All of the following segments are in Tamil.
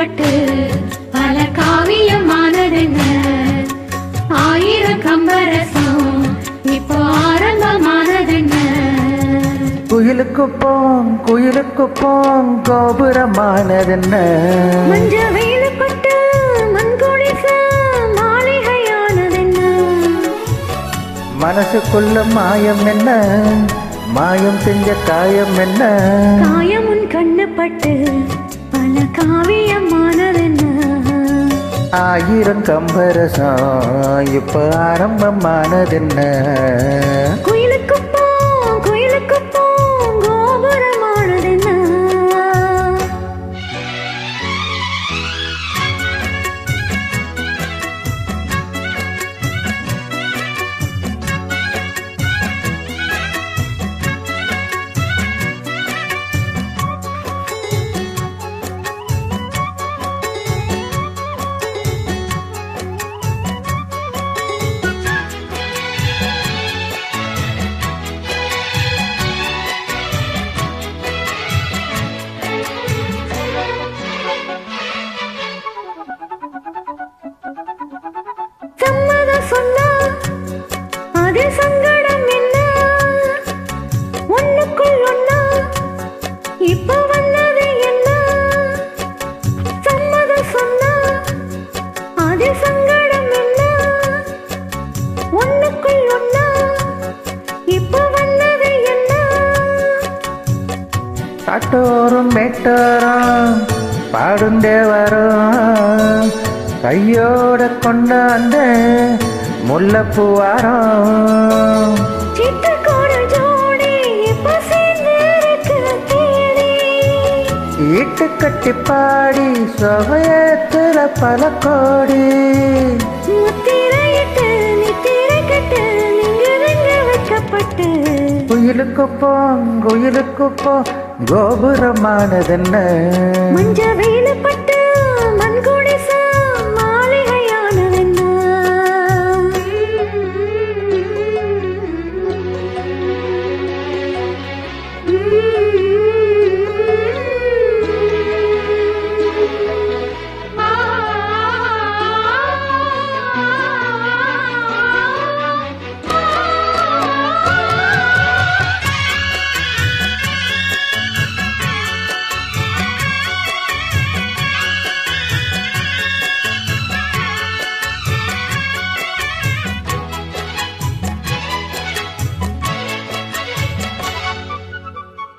பட்டு பல காவியமானதென்ன. ஆயிரம் கம்பரசம் இப்போ ஆரம்பமானதென்ன. குயிலுக்கு போம் குயிலுக்கு போம் கோபுரமானதென்ன. மஞ்ச வெயில் பட்டு மண்குடிச மாளிகையானதென்ன. மனசுக்குள்ள மாயம் என்ன? மாயம் செஞ்ச காயம் என்ன? காயம் உன் கண்ணு பட்டு ஆயிரம் கம்பரசம் இப்ப ஆரம்பமானதென்ன காட்டோறும் மேட்டோறும் பாடும் தேவரும். கையோட ஜோடி இப்ப சேர்ந்திருக்கு தேடி. ஈட்டு கட்டி பாடி சொகையத்துல பல கோடி. குயிலுக்கு போம் குயிலுக்கு போ கோபுரமானதென்ன? மஞ்ச வெயில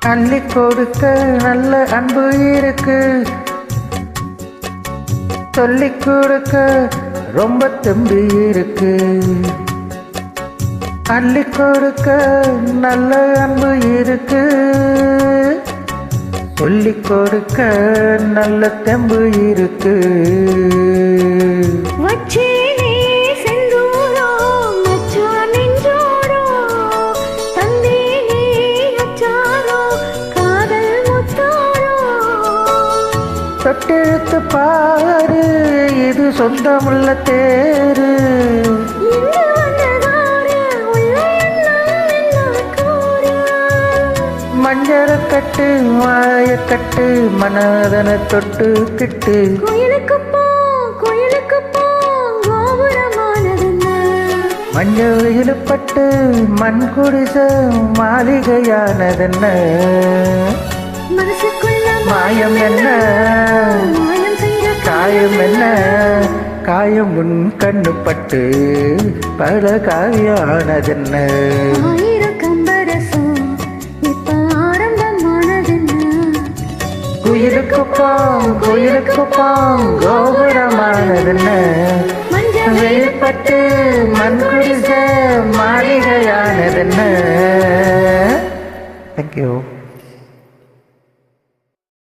அள்ளி கொடுக்க நல்ல அன்பு இருக்கு. சொல்லி கொடுக்க ரொம்ப தம்பி இருக்கு. அள்ளி கொடுக்க நல்ல அன்பு இருக்கு. சொல்லி கொடுக்க நல்ல தெம்பு இருக்கு. வச்சே மஞ்சர கட்டு மாய கட்டு மனதன தொட்டு கிட்டு. மஞ்சள் வெயிலுப்பட்டு மண் குடிச மாளிகையானதென்ன? மனசுக்குள்ள மாயம் என்ன? காயம் என்ன? காயம் உன் கண்ணு பட்டு பல காவியானதென்ன ஆயிரம் கம்பரசம் இப்ப ஆரம்பமானதென்ன குயிலுக்கு பாம் குயிலுக்கு பாம் கோபுரமானதென்ன? வெளிப்பட்டு மண் குடிச மாளிகையானதென்ன? தேங்க்யூ